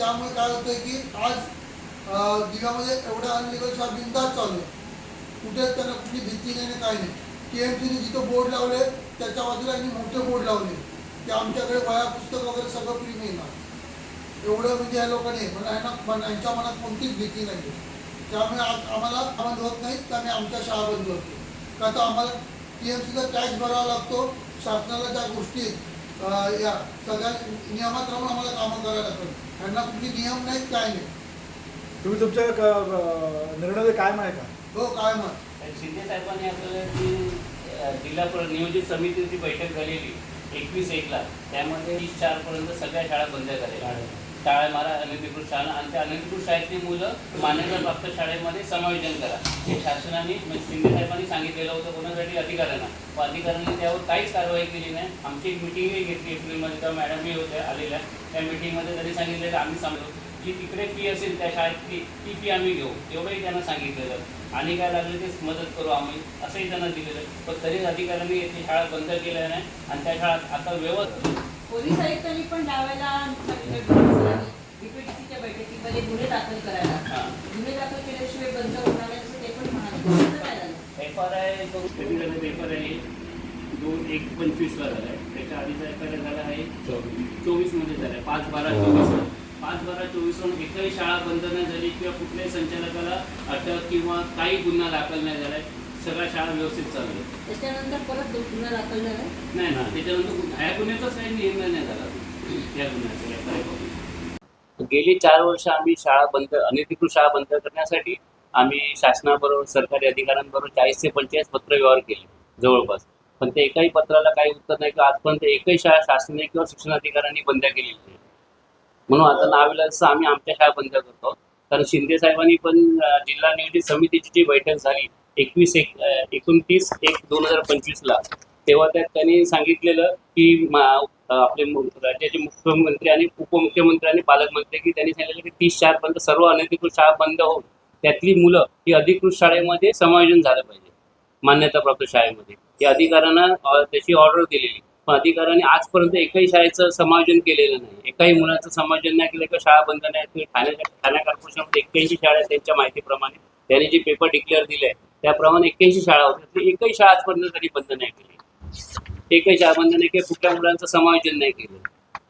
त्यामुळे काय होतंय की आज अं, दिघामध्ये एवढ्या अनलिगल शॉप बिनधास्त चालू आहे. कुठेच त्यांना कुठली भीती नाही काही नाही. के एम सीने जिथं बोर्ड लावले त्याच्या बाजूला यांनी मोठे बोर्ड लावले. की आमच्याकडे वया पुस्तक वगैरे सगळं फ्री मिळणार. एवढं म्हणजे या लोकांनी पण यांना पण यांच्या मनात कोणतीच भीती नाही त्यामुळे आज आम्हाला आनंद होत नाही तर आम्ही आमच्या शाळा बंद होतो का तर आम्हाला टी एम सीचा टॅक्स भरावा लागतो. शासनाला ज्या गोष्टी या सगळ्या नियमात राहून आम्हाला कामं करायला लागतात. यांना कुठली नियम नाहीत काय नाही तुम्ही तुमच्या क- अं, निर्णय कायम आहे का? हो काय मत शिंदे साहेबांनी आपल्याला जी अ, जिल्हा प्र- नियोजित समितीची बैठक झालेली एकवीस एकला त्यामध्ये तीस चार पर्यंत सगळ्या शाळा बंद झालेल्या शाळा मारा अनधिकृत शाळा. आणि त्या अनधिकृत शाळेतली मुलं मान्यताप्राप्त शाळेमध्ये समायोजन करा. हे शासनाने म्हणजे शिंदे साहेबांनी सांगितलेलं होतं कोणासाठी? अधिकाऱ्यांना. व अधिकाऱ्यांनी त्यावर काहीच कारवाई केली नाही. आमची एक मिटिंगही घेतली. एप्रिलमध्ये त्या मॅडमही होत्या आलेल्या. त्या मिटिंगमध्ये त्यांनी सांगितलेलं आम्ही सांगतो जी तिकडे फी असेल त्या शाळेतली ती फी आम्ही घेऊ. एवढंही त्यांना सांगितलेलं. आणि काय लागलं ते मदत करू आम्ही. असंही त्यांना दिलेलं. पण तरी अधिकाऱ्यांनी येथे शाळा बंद केल्या नाही. आणि त्या शाळा आता व्यवस्थित पोलीस आयुक्तांनी पण बीपीटीसीच्या बैठकीमध्ये गुन्हे दाखल करायला. हां. गुन्हे दाखल केल्याशिवाय बंद होणार नाही ते पण म्हणाले. एफ आर आय कधी झालं दोन एक पंचवीसला झाला आहे त्याच्या आधीचा एफ आर आय झाला आहे. चोवीसमध्ये झाला आहे पाच बारा चोवीस. पाच बारा चोवीसवरून एकही शाळा बंद नाही झाली किंवा कुठल्याही संचालकाला अटक किंवा काही गुन्हा दाखल नाही झाला आहे सगळ्या शाळा व्यवस्थित चालू आहेत. त्याच्यानंतर परत गुन्हा दाखल झाला नाही ना त्याच्यानंतर ह्या गुन्ह्याचाच काही निर्णय नाही झाला या गुन्ह्याचा कॉपी गेली चार वर्ष आम्ही शाळा बंद अनधिकृत शाळा बंद करण्यासाठी आम्ही शासनाबरोबर सरकारी अधिकाऱ्यांबरोबर चाळीस ते पंचेचाळीस पत्र व्यवहार केले जवळपास. पण ते एकाही पत्राला काही उत्तर नाही किंवा आजपर्यंत एकही शाळा शासनाने किंवा शिक्षण अधिकाऱ्यांनी बंद केलेली नाही. म्हणून आता नाविलाचं आम्ही आमच्या शाळा बंद करतो. कारण शिंदे साहेबांनी पण जिल्हा नियोजित समितीची जी बैठक झाली एकवीस एक एकोणतीस एक दोन हजार पंचवीसला तेव्हा त्यात त्यांनी सांगितलेलं की आपले राज्याचे मुख्यमंत्री आणि उपमुख्यमंत्री आणि पालकमंत्री की त्यांनी सांगितलं की तीस चारपर्यंत सर्व अनधिकृत शाळा बंद होऊन त्यातली मुलं ही अधिकृत शाळेमध्ये समायोजन झालं पाहिजे. मान्यताप्राप्त शाळेमध्ये. या अधिकाऱ्यांना त्याची ऑर्डर दिलेली. पण अधिकाऱ्यांनी आजपर्यंत एकही शाळेचं समायोजन केलेलं नाही. एकाही मुलाचं समायोजन नाही केलं किंवा शाळा बंद नाही केली. ठाण्याच्या ठाणे कॉर्पोरेशनमध्ये एक्क्याऐंशी शाळा त्यांच्या माहितीप्रमाणे. त्यांनी जे पेपर डिक्लेअर दिले त्याप्रमाणे एक्क्याऐंशी शाळा होत्या. एकही शाळा आजपर्यंत तरी बंद नाही केली. एकही शाळा बंद नाही केली कुठल्या मुलांचं समायोजन नाही केलं.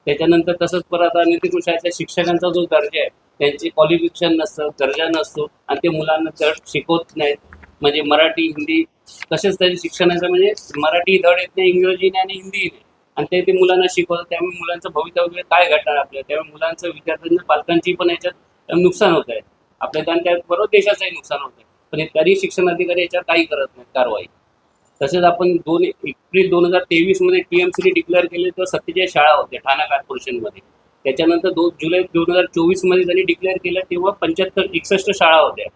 त्याच्यानंतर तसंच परत नितीन शाळेतल्या शिक्षकांचा जो दर्जा आहे त्यांचे क्वालिफिकेशन नसतं दर्जा नसतो आणि ते मुलांना धड शिकवत नाहीत. म्हणजे मराठी हिंदी तसेच त्याचे शिक्षणाचं म्हणजे मराठी धड येत नाही इंग्रजी नाही आणि हिंदी नाही आणि ते ते मुलांना शिकवतात त्यामुळे मुलांचं भवितव्य काय घडणार आपल्या त्यामुळे मुलांचं विद्यार्थ्यांचं पालकांची पण याच्यात नुकसान होत आहे. आपल्या पण त्या बरोबर देशाचंही नुकसान होत पण तरी शिक्षण अधिकारी याच्यावर काही करत नाही कारवाई. तसेच आपण दोन एप्रिल दोन हजार तेवीसमध्ये सीने डिक्लेअर केले तर सत्तेचाळीस शाळा होत्या ठाणा कॉर्पोरेशनमध्ये त्याच्यानंतर दोन जुलै दोन हजार चोवीसमध्ये त्यांनी डिक्लेअर केलं तेव्हा पंच्याहत्तर एकसष्ट शाळा होत्या.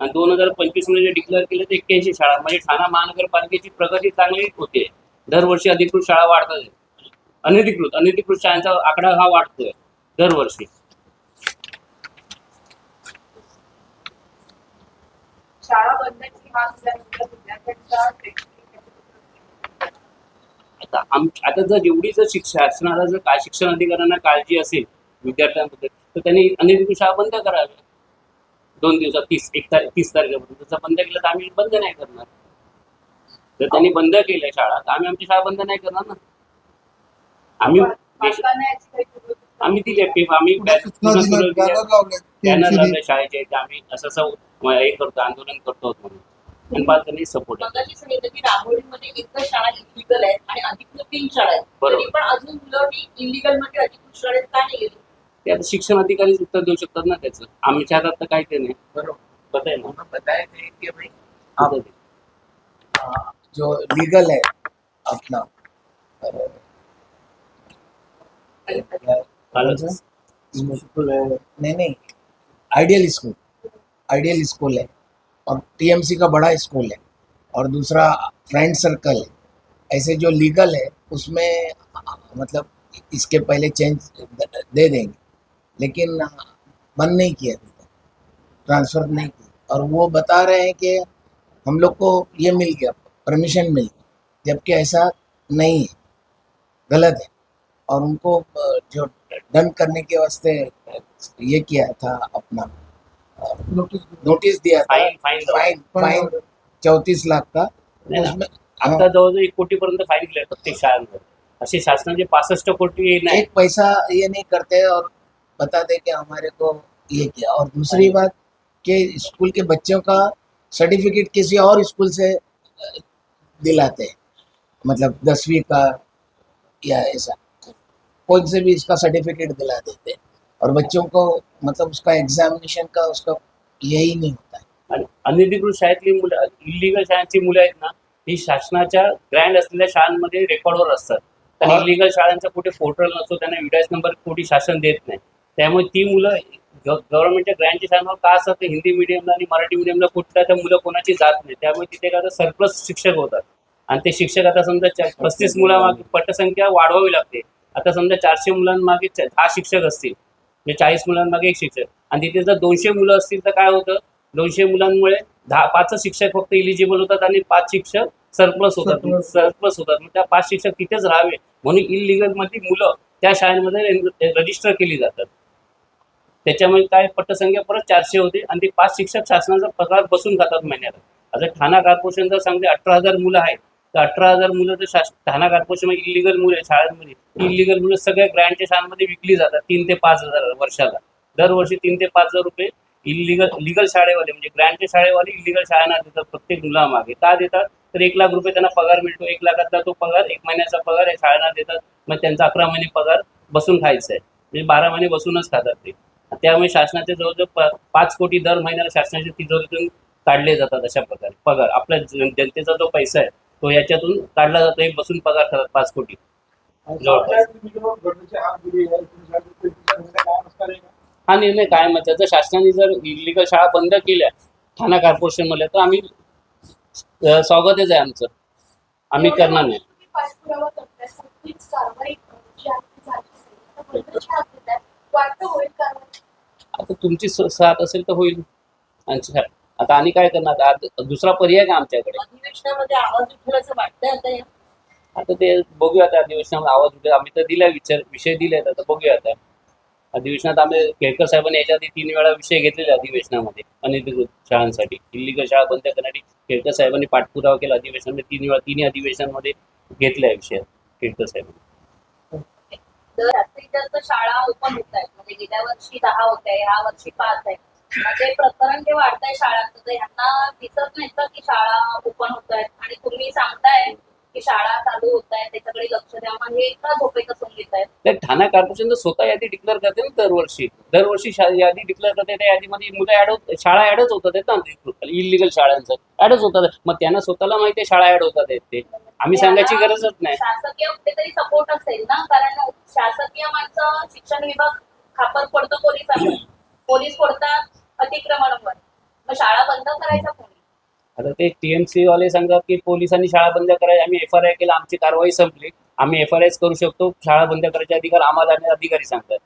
आणि दोन हजार पंचवीसमध्ये जे डिक्लेअर केलं तर एक्क्याऐंशी शाळा. म्हणजे ठाणा महानगरपालिकेची प्रगती चांगली होते. दरवर्षी अधिकृत शाळा वाढतात. अनधिकृत अनधिकृत शाळांचा आकडा हा वाढतोय दरवर्षी. आता आम आता जर जेवढी जर शिक्ष शासनाला जर काय शिक्षण अधिकाऱ्यांना काळजी असेल विद्यार्थ्यांबद्दल तर त्यांनी अनधिकृत शाळा बंद कराव्या दोन दिवसात तीस एक तारीख तीस तारखेपर्यंत. जर बंद केलं तर आम्ही बंद नाही करणार. जर त्यांनी बंद केल्या शाळा तर आम्ही आमची शाळा बंद नाही करणार ना. आम्ही आम्ही दिले पे- आम्ही बॅनर लावले बॅनर TMC ने. लावले शाळेचे की आम्ही असं असं हे करतो आंदोलन करतो म्हणून. आणि पालकांनी सपोर्ट एकच शाळा इलिगल आहे आणि अधिकृत तीन शाळा आहेत. बरोबर. पण अजून मुलं इलिगलमध्ये अधिकृत शाळेत का नाही गेली? ते आता शिक्षण अधिकारीच उत्तर देऊ शकतात ना त्याचं. आमच्या हातात तर काय ते नाही. बरोबर. पता आहे ना. उन्होंने बताया थे कि भाई आप जो लीगल है अपना स्कूल है नहीं नहीं. आइडियल स्कूल आइडियल स्कूल है. और टीएमसी का बड़ा स्कूल है. और दूसरा फ्रेंड सर्कल है. ऐसे जो लीगल है, उसमें मतलब इसके पहले चेंज दे देंगे. लेकिन, बंद नहीं किया ट्रांसफ़र नहीं किया. और वो बता रहे हैं कि हम लोग को ये मिल गया. परमिशन मिल गया. जबकि ऐसा नहीं है. गलत है. और उनको जो डन करने के वास्ते ये किया था अपना नोटिस दिया। था। फाइन फाइन चौतीस लाख का। आता जवळजवळ एक कोटीपर्यंत फाईन दिले प्रत्येक शाळांमध्ये. असे शासनाचे पासष्ट कोटी नाही. एक पैसा ये नहीं करते और बताते कि हमारे को ये किया। और दूसरी बात कि स्कूल के बच्चों का सर्टिफिकेट किसी और स्कूल से दिलाते हैं। मतलब दसवीं का या ऐसा। कौन से भी इसका सर्टिफिकेट दिला देते हैं। और बच्चों को मतलब उसका एग्जामिनेशन का उसका यही नहीं होता है। आणि अनधिकृत शाळेतली मुलं इलिगल शाळांची मुलं आहेत ना ही शासनाच्या ग्रँड असलेल्या शाळांमध्ये रेकॉर्डवर असतात. हा. इलिगल शाळांचा कुठे पोर्टल नसतो त्यांना विडायस नंबर कुठे शासन देत नाही. त्यामुळे ती मुलं गव्हर्नमेंटच्या ग्रँडच्या शाळांवर का असतात ते हिंदी मिडियमला आणि मराठी मिडियमला कुठल्या त्या मुलं कोणाची जात नाही. त्यामुळे तिथे काय सरप्लस शिक्षक होतात. आणि ते शिक्षक आता समजा पस्तीस मुलामागे पटसंख्या वाढवावी लागते. आता समजा चारशे मुलांमागे दहा शिक्षक असतील. म्हणजे चाळीस मुलांमागे एक शिक्षक. आणि तिथे जर दोनशे मुलं असतील तर काय होतं? दोनशे मुलांमुळे दहा पाच शिक्षक फक्त इलिजिबल होतात आणि पाच शिक्षक सरप्लस होतात. सरप्लस होतात. मग त्या पाच शिक्षक तिथेच राहावे. म्हणून इलिगलमध्ये मुलं त्या शाळेमध्ये रजिस्टर केली जातात. त्याच्यामुळे काय पटसंख्या परत चारशे होते आणि ते पाच शिक्षक शासनाचा पगार बसून खातात महिन्याला. आता ठाणा कॉर्पोरेशन जर सांगते अठरा हजार मुलं आहेत तर अठरा हजार मुलं तर शास ठाणा कॉर्पोरेशन इलिगल मुलं आहेत शाळांमध्ये. इलिगल मुलं सगळ्या ग्रँडच्या शाळांमध्ये विकली जातात तीन ते पाच हजार वर्षाला. दरवर्षी तीन ते पाच हजार रुपये इलिगल लिगल शाळेवाले म्हणजे ग्रँडच्या शाळेवाले इलिगल शाळांना देतात प्रत्येक मुलामागे. का देतात? तर एक लाख रुपये त्यांना पगार मिळतो एक लाखातला तो पगार एक महिन्याचा पगार या शाळांना देतात मग त्यांचा अकरा महिने पगार बसून खायचा आहे. म्हणजे बारा महिने बसूनच खातात ते. त्यामुळे शासनाचे जवळजवळ पाच कोटी दर महिन्याला शासनाच्या तिजोरीतून काढले जातात अशा प्रकारे. पगार आपल्या जनतेचा जो पैसा आहे तो याच्यातून काढला जातो एक बसून पगार खातात पाच कोटी. हा निर्णय कायम आहे. त्याचं शासनाने जर इलिगल शाळा बंद केल्या ठाणा कॉर्पोरेशनमध्ये तर आम्ही स्वागतच आहे आमचं. आम्ही करणार नाही. आता तुमची साथ असेल तर होईल. आणि आता आणि काय करणार? आता दुसरा पर्याय का आमच्याकडे अधिवेशनामध्ये आवाज उठवल्याचं वाटतंय आता ते बघूया आता अधिवेशनाला आवाज उठेल. आम्ही तर दिला विचार विषय दिले आता बघूया आता. अधिवेशनात आम्ही केळकर साहेबांनी याच्या आधी तीन वेळा विषय घेतलेले अधिवेशनामध्ये अनधिकृत शाळांसाठी इलिगल शाळा बंद करण्यासाठी केळकर साहेबांनी पाठपुरावा केला अधिवेशनामध्ये तीन वेळा तिन्ही अधिवेशनामध्ये आहे विषय केळकर साहेबांनी. तर शाळा ओपन होत आहेत. म्हणजे गेल्या वर्षी दहा होत्या ह्या वर्षी पाच आहे. म्हणजे प्रकरण जे आहे शाळांचं तर दिसत नाही का की शाळा ओपन होत आहेत? आणि तुम्ही सांगताय की शाळा चालू होत आहेत त्याच्याकडे लक्ष द्या. मग हे का झोपे कसून घेत आहेत. ठाणा कॉर्पोरेशन तर स्वतः यादी डिक्लेअर करते ना दरवर्षी. दरवर्षी शा- यादी डिक्लेअर करते त्या यादीमध्ये मुलं ऍड होत शाळा ऍडच होतात आहेत ना इलिगल शाळांचं ऍडच होतात. मग त्यांना स्वतःला माहिती आहे शाळा ऍड होतात आहेत ते. आम्ही सांगायची त्याला गरजच नाही. शासकीय कुठेतरी सपोर्ट असेल ना? कारण शासकीय माणसं शिक्षण विभाग खापर पडतो पोलिसांवर. पोलीस पडतात अतिक्रमणावर. मग शाळा बंद करायच्या कोणी? आता ते टीएमसी वाले सांगतात की पोलिसांनी शाळा बंद करायची. आम्ही एफ आर आय केला आमची कारवाई संपली. आम्ही एफ आर आयच करू शकतो. शाळा बंद करायचे अधिकार आम्हाला अधिकारी सांगतात.